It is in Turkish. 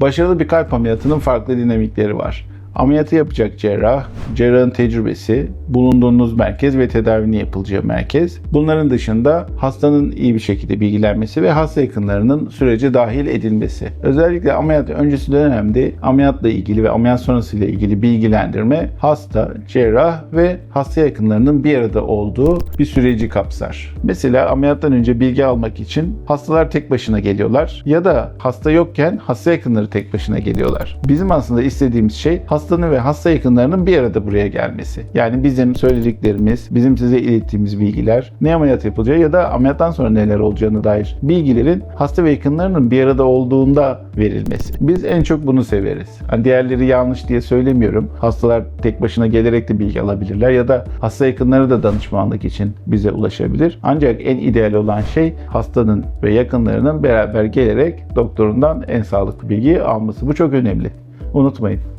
Başarılı bir kalp ameliyatının farklı dinamikleri var. Ameliyatı yapacak cerrah, cerrahın tecrübesi, bulunduğunuz merkez ve tedavinin yapılacağı merkez. Bunların dışında hastanın iyi bir şekilde bilgilenmesi ve hasta yakınlarının sürece dahil edilmesi. Özellikle ameliyat öncesi dönemde ameliyatla ilgili ve ameliyat sonrasıyla ilgili bilgilendirme hasta, cerrah ve hasta yakınlarının bir arada olduğu bir süreci kapsar. Mesela ameliyattan önce bilgi almak için hastalar tek başına geliyorlar ya da hasta yokken hasta yakınları tek başına geliyorlar. Bizim aslında istediğimiz şey hastanın ve hasta yakınlarının bir arada buraya gelmesi. Yani bizim söylediklerimiz, bizim size ilettiğimiz bilgiler, ne ameliyat yapılacağı ya da ameliyattan sonra neler olacağına dair bilgilerin hasta ve yakınlarının bir arada olduğunda verilmesi. Biz en çok bunu severiz. Hani diğerleri yanlış diye söylemiyorum. Hastalar tek başına gelerek de bilgi alabilirler ya da hasta yakınları da danışmanlık için bize ulaşabilir. Ancak en ideal olan şey hastanın ve yakınlarının beraber gelerek doktorundan en sağlıklı bilgiyi alması. Bu çok önemli. Unutmayın.